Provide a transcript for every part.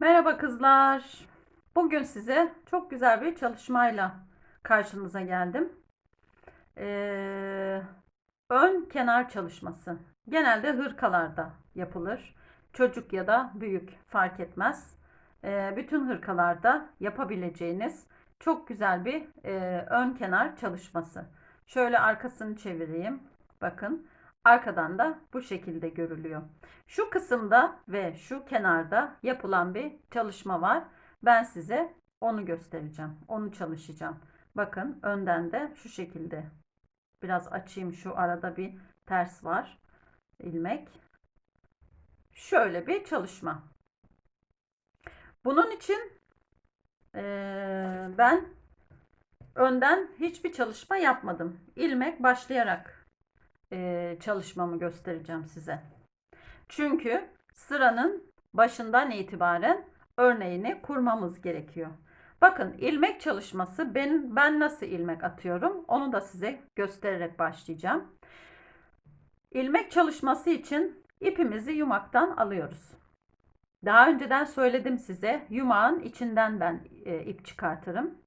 Merhaba kızlar. Bugün size çok güzel bir çalışmayla karşınıza geldim. Ee, ön kenar çalışması. Genelde hırkalarda yapılır. Çocuk ya da büyük fark etmez. Ee, bütün hırkalarda yapabileceğiniz çok güzel bir e, ön kenar çalışması. Şöyle arkasını çevireyim. Bakın arkadan da bu şekilde görülüyor. Şu kısımda ve şu kenarda yapılan bir çalışma var. Ben size onu göstereceğim. Onu çalışacağım. Bakın önden de şu şekilde. Biraz açayım şu arada bir ters var. ilmek. Şöyle bir çalışma. Bunun için eee, ben önden hiçbir çalışma yapmadım. İlmek başlayarak çalışmamı göstereceğim size. Çünkü sıranın başından itibaren örneğini kurmamız gerekiyor. Bakın ilmek çalışması ben ben nasıl ilmek atıyorum onu da size göstererek başlayacağım. İlmek çalışması için ipimizi yumaktan alıyoruz. Daha önceden söyledim size yumağın içinden ben e, ip çıkartırım.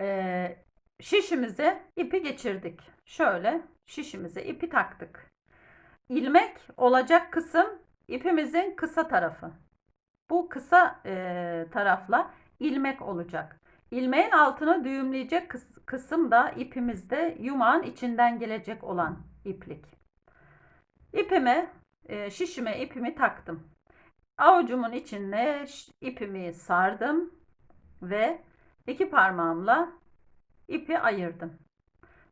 E, şişimize ipi geçirdik. Şöyle şişimize ipi taktık. İlmek olacak kısım ipimizin kısa tarafı. Bu kısa e, tarafla ilmek olacak. İlmeğin altını düğümleyecek kıs- kısım da ipimizde yumağın içinden gelecek olan iplik. İpime, e, şişime ipimi taktım. Avucumun içine ipimi sardım ve iki parmağımla ipi ayırdım.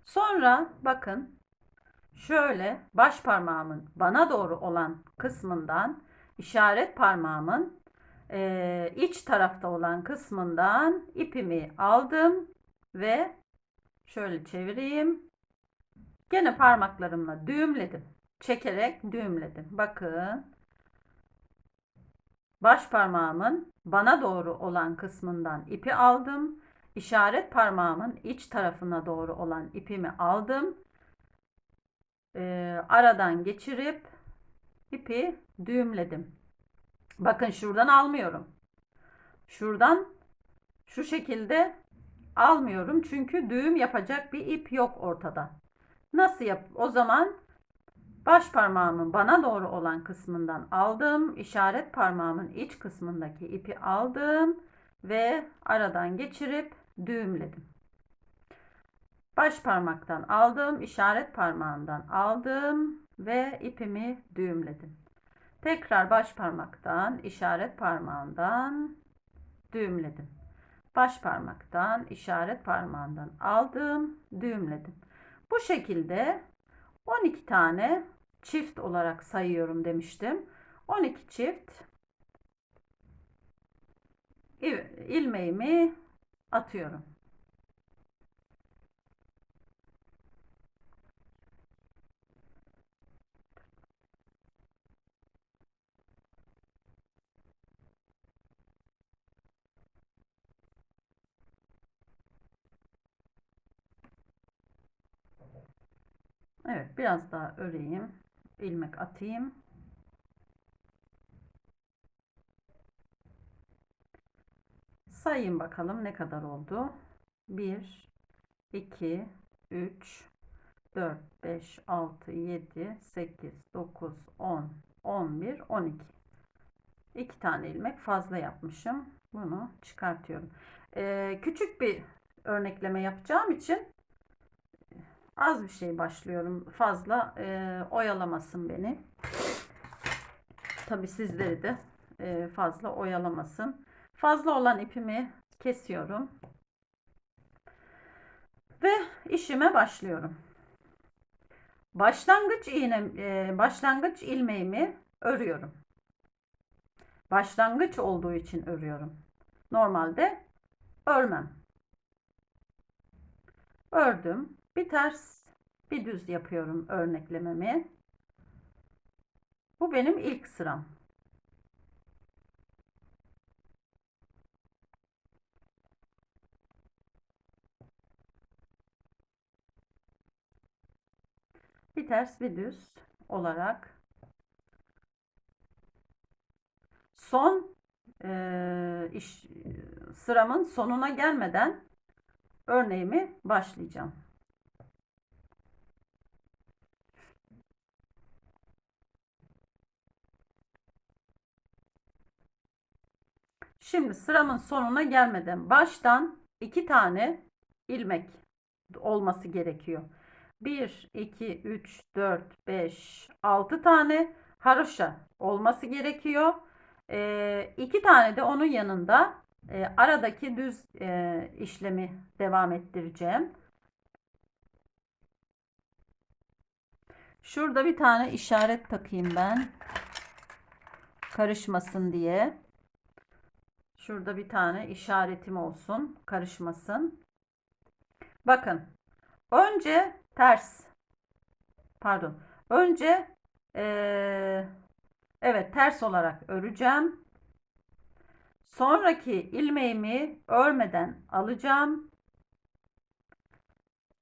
Sonra bakın şöyle baş parmağımın bana doğru olan kısmından işaret parmağımın eee, iç tarafta olan kısmından ipimi aldım ve şöyle çevireyim. Gene parmaklarımla düğümledim. Çekerek düğümledim. Bakın. Baş parmağımın bana doğru olan kısmından ipi aldım. İşaret parmağımın iç tarafına doğru olan ipimi aldım e, aradan geçirip ipi düğümledim. Bakın şuradan almıyorum. Şuradan şu şekilde almıyorum çünkü düğüm yapacak bir ip yok ortada. Nasıl yap? O zaman baş parmağımın bana doğru olan kısmından aldım. işaret parmağımın iç kısmındaki ipi aldım ve aradan geçirip düğümledim. Baş parmaktan aldım, işaret parmağından aldım ve ipimi düğümledim. Tekrar baş parmaktan, işaret parmağından düğümledim. Baş parmaktan, işaret parmağından aldım, düğümledim. Bu şekilde 12 tane çift olarak sayıyorum demiştim. 12 çift il- ilmeğimi atıyorum. Evet, biraz daha öreyim. ilmek atayım. Sayayım bakalım ne kadar oldu. 1 2 3 4 5 6 7 8 9 10 11 12 2 tane ilmek fazla yapmışım. Bunu çıkartıyorum. Ee, küçük bir örnekleme yapacağım için Az bir şey başlıyorum. Fazla e, oyalamasın beni. Tabi sizleri de e, fazla oyalamasın. Fazla olan ipimi kesiyorum. Ve işime başlıyorum. Başlangıç iğne, e, başlangıç ilmeğimi örüyorum. Başlangıç olduğu için örüyorum. Normalde örmem. Ördüm. Bir ters, bir düz yapıyorum örneklememi. Bu benim ilk sıram. Bir ters, bir düz olarak son e, iş sıramın sonuna gelmeden örneğimi başlayacağım. Şimdi sıramın sonuna gelmeden baştan iki tane ilmek olması gerekiyor. 1, 2, 3, 4, 5, 6 tane haroşa olması gerekiyor. E, iki tane de onun yanında e, aradaki düz e, işlemi devam ettireceğim. Şurada bir tane işaret takayım ben. Karışmasın diye. Şurada bir tane işaretim olsun. Karışmasın. Bakın. Önce ters. Pardon. Önce ee, evet ters olarak öreceğim. Sonraki ilmeğimi örmeden alacağım.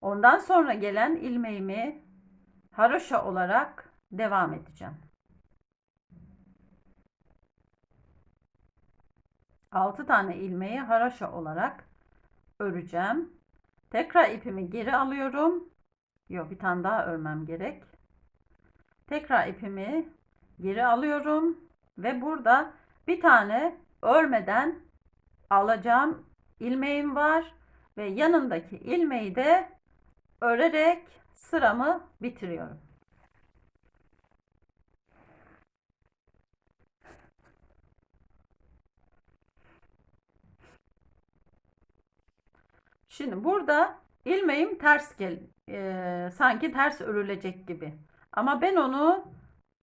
Ondan sonra gelen ilmeğimi haroşa olarak devam edeceğim. 6 tane ilmeği haraşa olarak öreceğim. Tekrar ipimi geri alıyorum. Yok bir tane daha örmem gerek. Tekrar ipimi geri alıyorum ve burada bir tane örmeden alacağım ilmeğim var ve yanındaki ilmeği de örerek sıramı bitiriyorum. Şimdi burada ilmeğim ters gel e, sanki ters örülecek gibi. Ama ben onu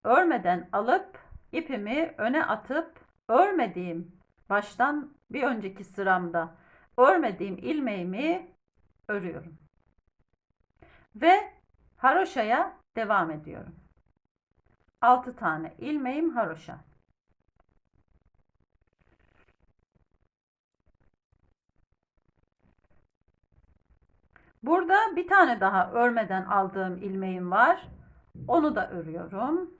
örmeden alıp ipimi öne atıp örmediğim baştan bir önceki sıramda örmediğim ilmeğimi örüyorum. Ve haroşaya devam ediyorum. 6 tane ilmeğim haroşa. Burada bir tane daha örmeden aldığım ilmeğim var. Onu da örüyorum.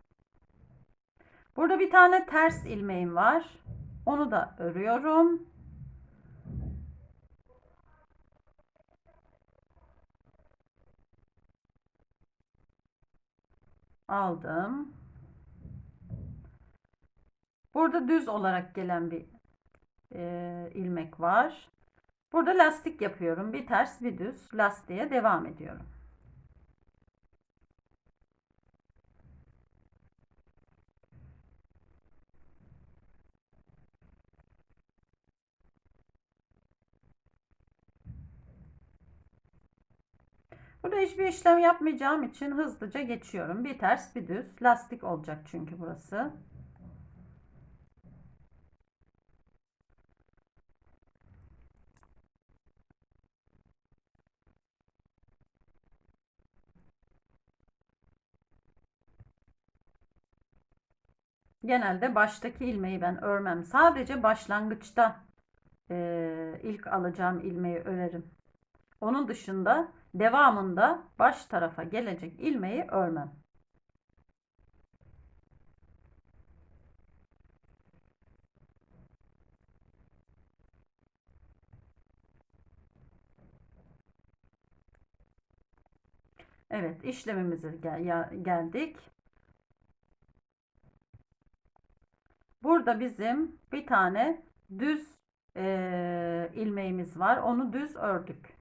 Burada bir tane ters ilmeğim var. Onu da örüyorum. Aldım. Burada düz olarak gelen bir e, ilmek var. Burada lastik yapıyorum. Bir ters bir düz lastiğe devam ediyorum. Burada hiçbir işlem yapmayacağım için hızlıca geçiyorum. Bir ters bir düz lastik olacak çünkü burası. Genelde baştaki ilmeği ben örmem. Sadece başlangıçta e, ilk alacağım ilmeği örerim. Onun dışında devamında baş tarafa gelecek ilmeği örmem. Evet işlemimize gel geldik. Burada bizim bir tane düz e, ilmeğimiz var. Onu düz ördük.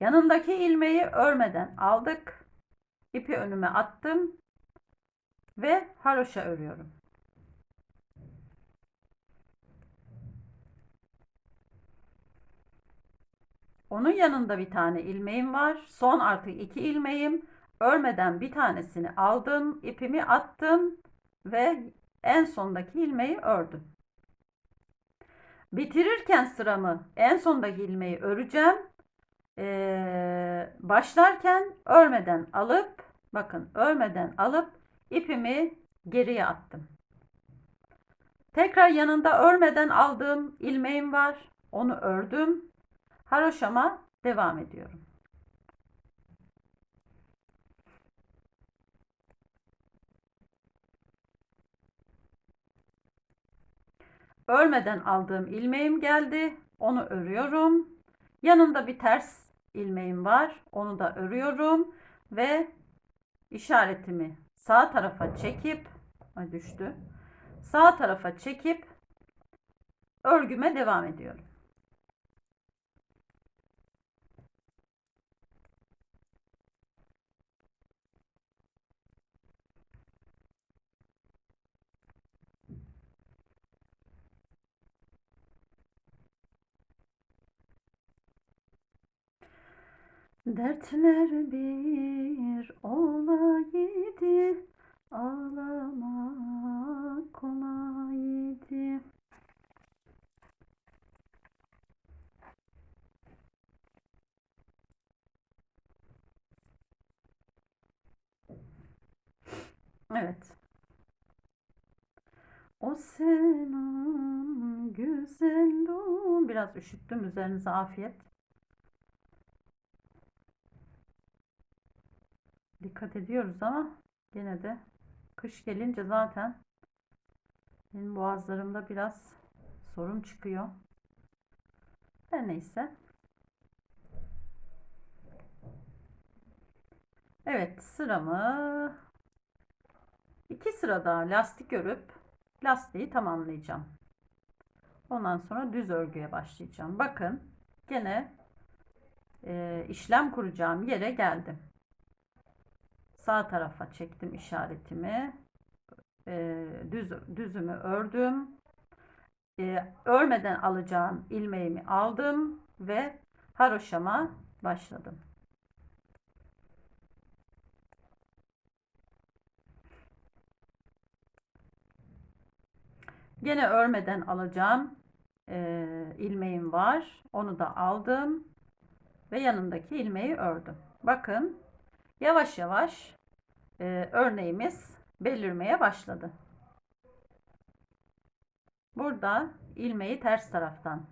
Yanındaki ilmeği örmeden aldık. İpi önüme attım ve haroşa örüyorum. Onun yanında bir tane ilmeğim var. Son artık iki ilmeğim. Örmeden bir tanesini aldım. ipimi attım ve en sondaki ilmeği ördüm. Bitirirken sıramı en sondaki ilmeği öreceğim. Ee, başlarken örmeden alıp bakın örmeden alıp ipimi geriye attım. Tekrar yanında örmeden aldığım ilmeğim var. Onu ördüm. Haroşama devam ediyorum. Örmeden aldığım ilmeğim geldi. Onu örüyorum. Yanında bir ters ilmeğim var. Onu da örüyorum ve işaretimi sağ tarafa çekip düştü. Sağ tarafa çekip örgüme devam ediyorum. Dertler bir olaydı, ağlamak kolaydı. Evet. O senin güzel doğum. Biraz üşüttüm. Üzerinize afiyet. Dikkat ediyoruz ama gene de kış gelince zaten benim boğazlarımda biraz sorun çıkıyor. Her neyse. Evet sıramı iki sıra daha lastik örüp lastiği tamamlayacağım. Ondan sonra düz örgüye başlayacağım. Bakın gene e, işlem kuracağım yere geldim. Sağ tarafa çektim işaretimi. E, düz düzümü ördüm. E, örmeden alacağım ilmeğimi aldım ve haroşama başladım. Gene örmeden alacağım e, ilmeğim var. Onu da aldım ve yanındaki ilmeği ördüm. Bakın yavaş yavaş e, örneğimiz belirmeye başladı. Burada ilmeği ters taraftan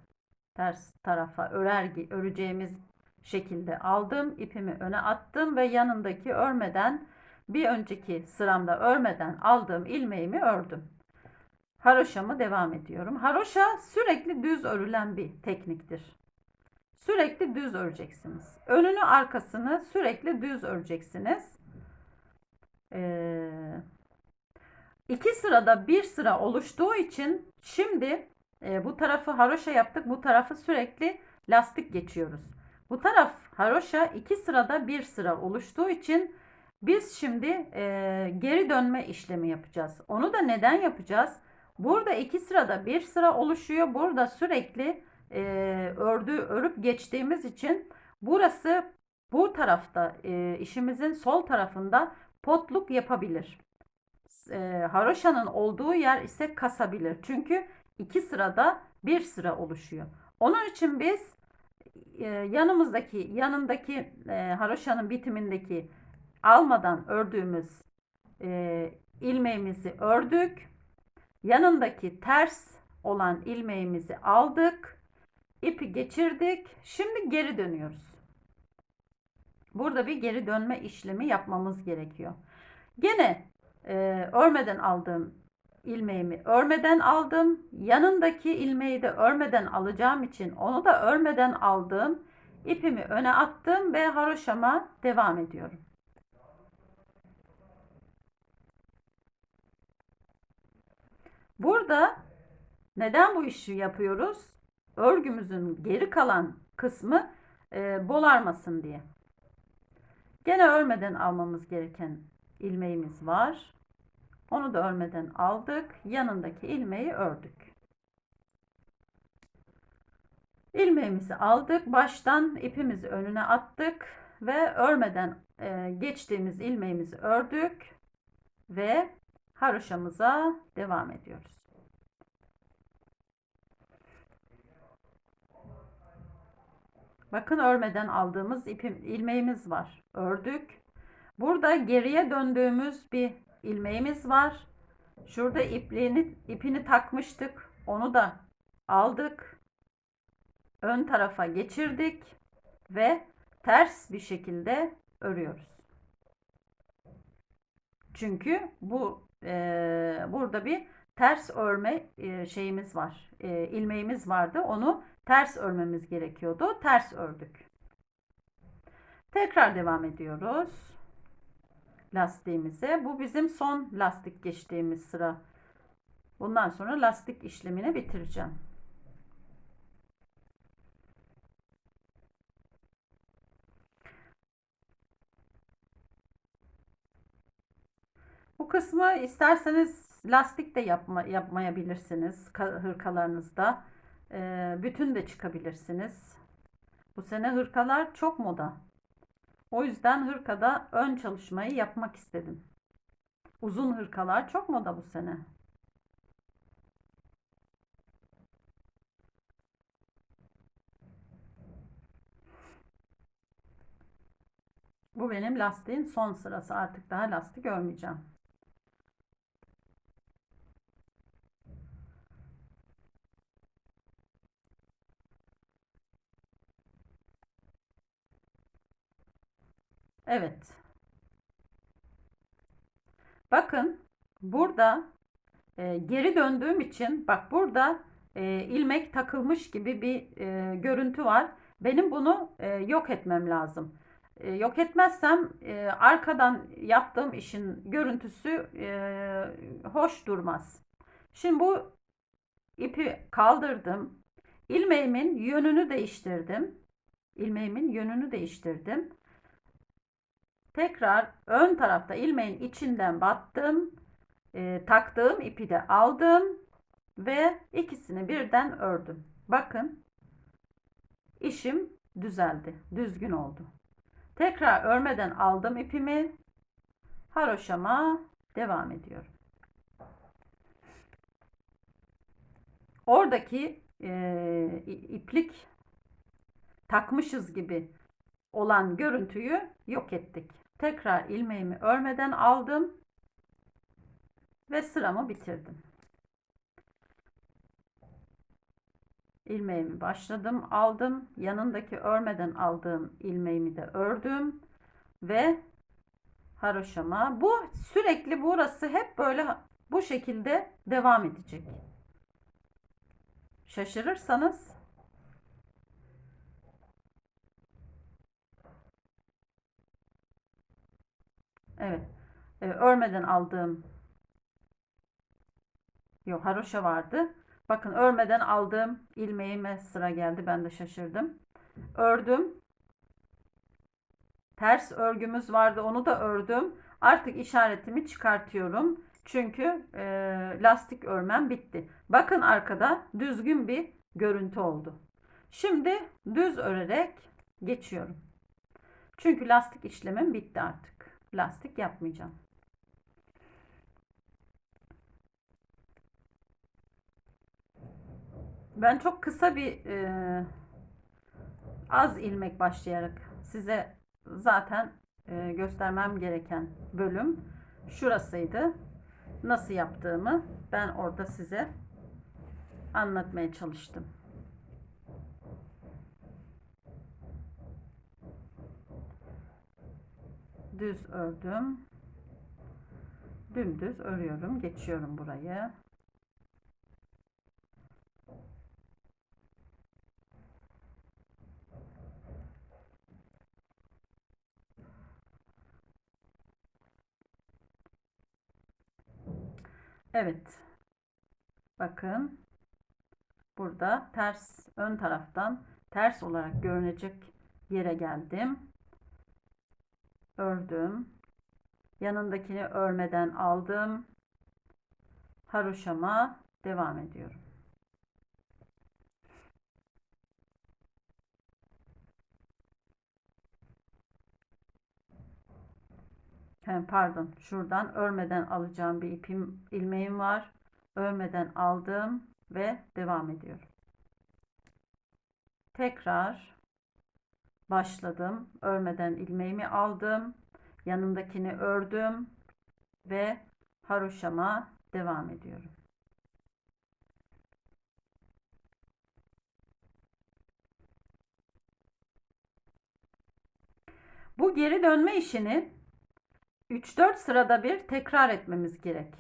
ters tarafa örer öreceğimiz şekilde aldım. ipimi öne attım ve yanındaki örmeden bir önceki sıramda örmeden aldığım ilmeğimi ördüm. Haroşamı devam ediyorum. Haroşa sürekli düz örülen bir tekniktir. Sürekli düz öreceksiniz. Önünü arkasını sürekli düz öreceksiniz. Ee, iki sırada bir sıra oluştuğu için şimdi e, bu tarafı haroşa yaptık. Bu tarafı sürekli lastik geçiyoruz. Bu taraf haroşa iki sırada bir sıra oluştuğu için biz şimdi e, geri dönme işlemi yapacağız. Onu da neden yapacağız? Burada iki sırada bir sıra oluşuyor. Burada sürekli e, ördü örüp geçtiğimiz için burası bu tarafta e, işimizin sol tarafında potluk yapabilir. E, haroşanın olduğu yer ise kasabilir. Çünkü iki sırada bir sıra oluşuyor. Onun için biz e, yanımızdaki yanındaki e, haroşanın bitimindeki almadan ördüğümüz e, ilmeğimizi ördük yanındaki ters olan ilmeğimizi aldık. ipi geçirdik. Şimdi geri dönüyoruz. Burada bir geri dönme işlemi yapmamız gerekiyor. Gene e, örmeden aldığım ilmeğimi örmeden aldım. Yanındaki ilmeği de örmeden alacağım için onu da örmeden aldım. ipimi öne attım ve haroşama devam ediyorum. Burada neden bu işi yapıyoruz? Örgümüzün geri kalan kısmı e, bolarmasın diye. Gene örmeden almamız gereken ilmeğimiz var. Onu da örmeden aldık. Yanındaki ilmeği ördük. İlmeğimizi aldık. Baştan ipimizi önüne attık ve örmeden e, geçtiğimiz ilmeğimizi ördük ve haroşamıza devam ediyoruz. Bakın örmeden aldığımız ipim, ilmeğimiz var. Ördük. Burada geriye döndüğümüz bir ilmeğimiz var. Şurada ipliğini, ipini takmıştık. Onu da aldık. Ön tarafa geçirdik ve ters bir şekilde örüyoruz. Çünkü bu e, burada bir ters örme e, şeyimiz var. E, ilmeğimiz vardı. Onu ters örmemiz gerekiyordu. Ters ördük. Tekrar devam ediyoruz. Lastiğimize. Bu bizim son lastik geçtiğimiz sıra. Bundan sonra lastik işlemini bitireceğim. Bu kısmı isterseniz lastik de yapma, yapmayabilirsiniz hırkalarınızda. Ee, bütün de çıkabilirsiniz. Bu sene hırkalar çok moda. O yüzden hırkada ön çalışmayı yapmak istedim. Uzun hırkalar çok moda bu sene. Bu benim lastiğin son sırası. Artık daha lastik örmeyeceğim. Evet. Bakın burada e, geri döndüğüm için bak burada e, ilmek takılmış gibi bir e, görüntü var. Benim bunu e, yok etmem lazım. E, yok etmezsem e, arkadan yaptığım işin görüntüsü e, hoş durmaz. Şimdi bu ipi kaldırdım. İlmeğimin yönünü değiştirdim. İlmeğimin yönünü değiştirdim. Tekrar ön tarafta ilmeğin içinden battım. E, taktığım ipi de aldım ve ikisini birden ördüm. Bakın işim düzeldi. Düzgün oldu. Tekrar örmeden aldım ipimi. Haroşama devam ediyorum. Oradaki e, iplik takmışız gibi olan görüntüyü yok ettik. Tekrar ilmeğimi örmeden aldım ve sıramı bitirdim. ilmeğimi başladım, aldım. Yanındaki örmeden aldığım ilmeğimi de ördüm ve haroşama. Bu sürekli burası hep böyle bu şekilde devam edecek. Şaşırırsanız Evet. Ee, örmeden aldığım yok haroşa vardı. Bakın örmeden aldığım ilmeğime sıra geldi. Ben de şaşırdım. Ördüm. Ters örgümüz vardı. Onu da ördüm. Artık işaretimi çıkartıyorum. Çünkü e, lastik örmem bitti. Bakın arkada düzgün bir görüntü oldu. Şimdi düz örerek geçiyorum. Çünkü lastik işlemim bitti artık. Lastik yapmayacağım. Ben çok kısa bir e, az ilmek başlayarak size zaten e, göstermem gereken bölüm şurasıydı. Nasıl yaptığımı ben orada size anlatmaya çalıştım. Düz ördüm. Dümdüz örüyorum. Geçiyorum burayı. Evet. Bakın. Burada ters ön taraftan ters olarak görünecek yere geldim. Ördüm. Yanındakini örmeden aldım. Haroşama devam ediyorum. pardon şuradan örmeden alacağım bir ipim ilmeğim var. Örmeden aldım ve devam ediyorum. Tekrar başladım. Örmeden ilmeğimi aldım. Yanındakini ördüm ve haroşama devam ediyorum. Bu geri dönme işini 3-4 sırada bir tekrar etmemiz gerek.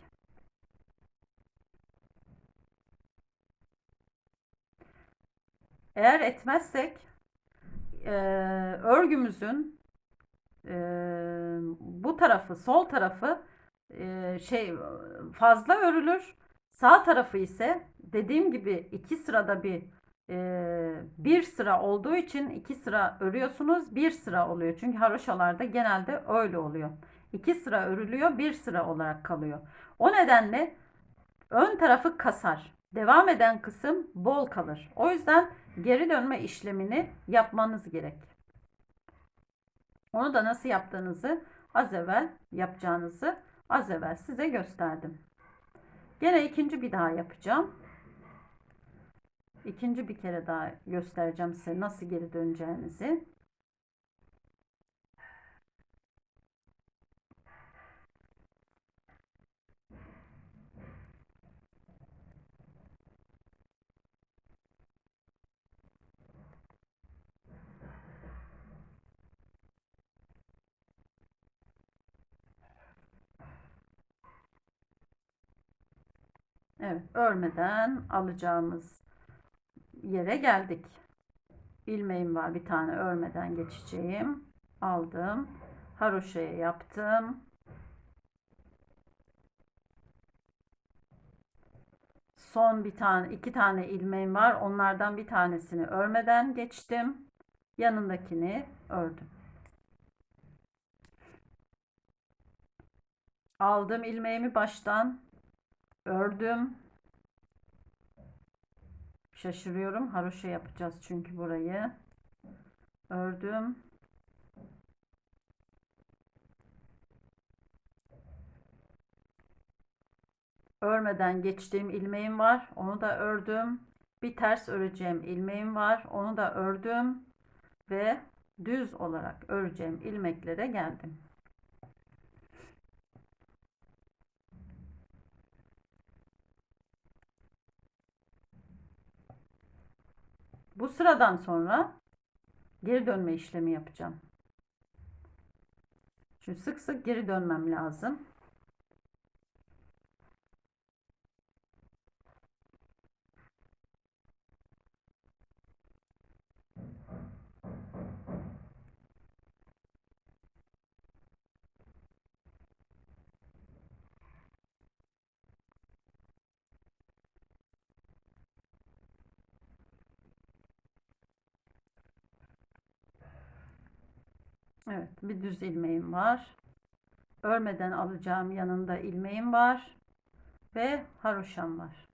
Eğer etmezsek e, örgümüzün e, bu tarafı, sol tarafı e, şey fazla örülür. Sağ tarafı ise dediğim gibi iki sırada bir e, bir sıra olduğu için iki sıra örüyorsunuz bir sıra oluyor. Çünkü haroşalarda genelde öyle oluyor. İki sıra örülüyor bir sıra olarak kalıyor. O nedenle ön tarafı kasar. Devam eden kısım bol kalır. O yüzden geri dönme işlemini yapmanız gerek. Onu da nasıl yaptığınızı az evvel yapacağınızı az evvel size gösterdim. Gene ikinci bir daha yapacağım. İkinci bir kere daha göstereceğim size nasıl geri döneceğinizi. Evet, örmeden alacağımız yere geldik. İlmeğim var bir tane örmeden geçeceğim. Aldım. Haroşaya yaptım. Son bir tane, iki tane ilmeğim var. Onlardan bir tanesini örmeden geçtim. Yanındakini ördüm. Aldım ilmeğimi baştan ördüm. Şaşırıyorum. Haroşa yapacağız çünkü burayı. Ördüm. Örmeden geçtiğim ilmeğim var. Onu da ördüm. Bir ters öreceğim ilmeğim var. Onu da ördüm. Ve düz olarak öreceğim ilmeklere geldim. Bu sıradan sonra geri dönme işlemi yapacağım. Şimdi sık sık geri dönmem lazım. Evet, bir düz ilmeğim var. Örmeden alacağım yanında ilmeğim var ve haroşam var.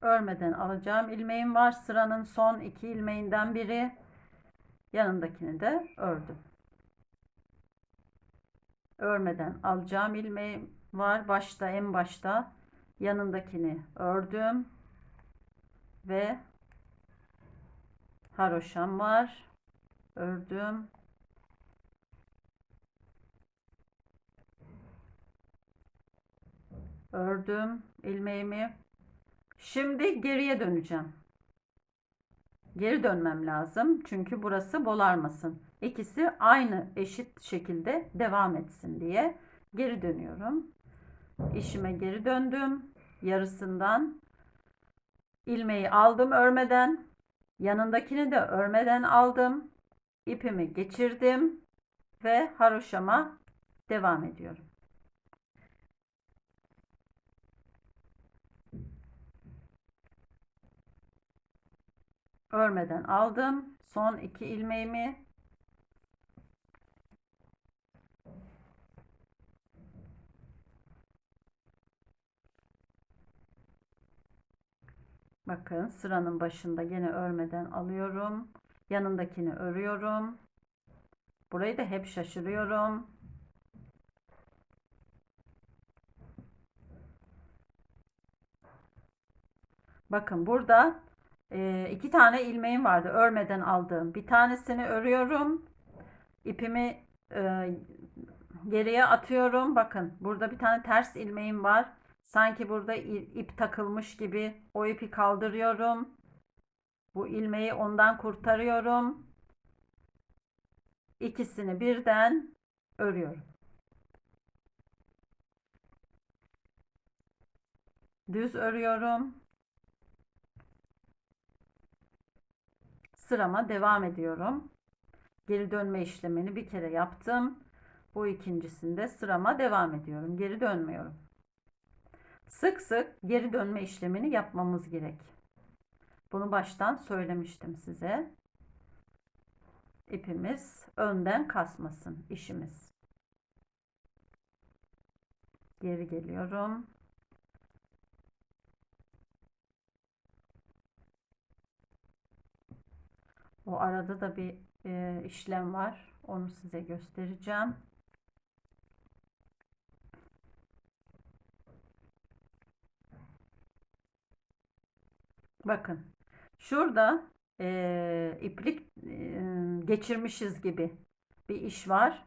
Örmeden alacağım ilmeğim var. Sıranın son iki ilmeğinden biri. Yanındakini de ördüm. Örmeden alacağım ilmeğim var. Başta en başta yanındakini ördüm ve haroşam var. Ördüm. Ördüm ilmeğimi. Şimdi geriye döneceğim. Geri dönmem lazım çünkü burası bolarmasın. İkisi aynı eşit şekilde devam etsin diye geri dönüyorum. İşime geri döndüm yarısından ilmeği aldım örmeden yanındakini de örmeden aldım ipimi geçirdim ve haroşama devam ediyorum. Örmeden aldım son iki ilmeğimi Bakın sıranın başında yine örmeden alıyorum. Yanındakini örüyorum. Burayı da hep şaşırıyorum. Bakın burada e, iki tane ilmeğim vardı örmeden aldığım. Bir tanesini örüyorum. İpimi e, geriye atıyorum. Bakın burada bir tane ters ilmeğim var. Sanki burada ip takılmış gibi o ipi kaldırıyorum. Bu ilmeği ondan kurtarıyorum. İkisini birden örüyorum. düz örüyorum. Sırama devam ediyorum. Geri dönme işlemini bir kere yaptım. Bu ikincisinde sırama devam ediyorum. Geri dönmüyorum. Sık sık geri dönme işlemini yapmamız gerek. Bunu baştan söylemiştim size. İpimiz önden kasmasın işimiz. Geri geliyorum. O arada da bir e, işlem var. Onu size göstereceğim. Bakın. Şurada e, iplik e, geçirmişiz gibi bir iş var.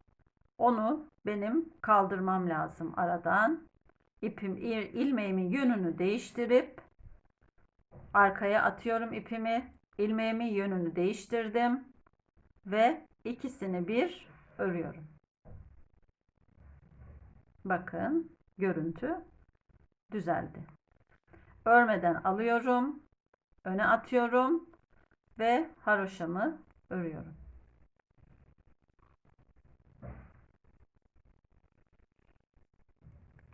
Onu benim kaldırmam lazım aradan. İpim ilmeğimin yönünü değiştirip arkaya atıyorum ipimi. İlmeğimin yönünü değiştirdim ve ikisini bir örüyorum. Bakın görüntü düzeldi. Örmeden alıyorum, öne atıyorum ve haroşamı örüyorum.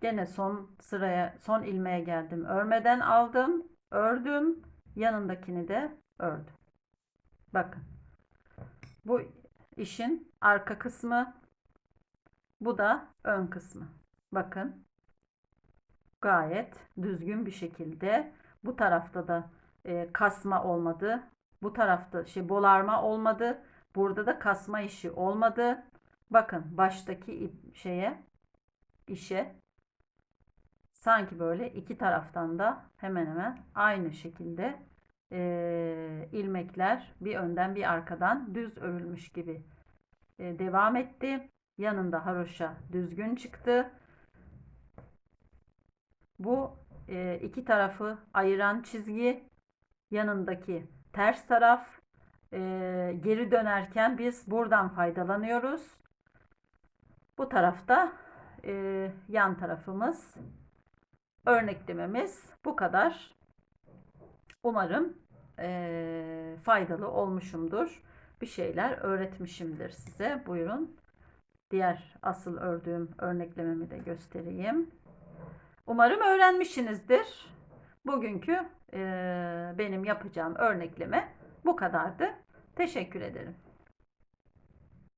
Gene son sıraya, son ilmeğe geldim. Örmeden aldım, ördüm, yanındakini de ördüm. Bakın. Bu işin arka kısmı. Bu da ön kısmı. Bakın. Gayet düzgün bir şekilde bu tarafta da e, kasma olmadı. Bu tarafta şey bolarma olmadı. Burada da kasma işi olmadı. Bakın baştaki ip, şeye işe sanki böyle iki taraftan da hemen hemen aynı şekilde e, ilmekler bir önden bir arkadan düz örülmüş gibi e, devam etti. Yanında haroşa düzgün çıktı. Bu e, iki tarafı ayıran çizgi yanındaki ters taraf e, geri dönerken biz buradan faydalanıyoruz. Bu tarafta e, yan tarafımız örneklememiz bu kadar. Umarım e, faydalı olmuşumdur. Bir şeyler öğretmişimdir size. Buyurun. Diğer asıl ördüğüm örneklememi de göstereyim. Umarım öğrenmişsinizdir. Bugünkü benim yapacağım örnekleme bu kadardı. Teşekkür ederim.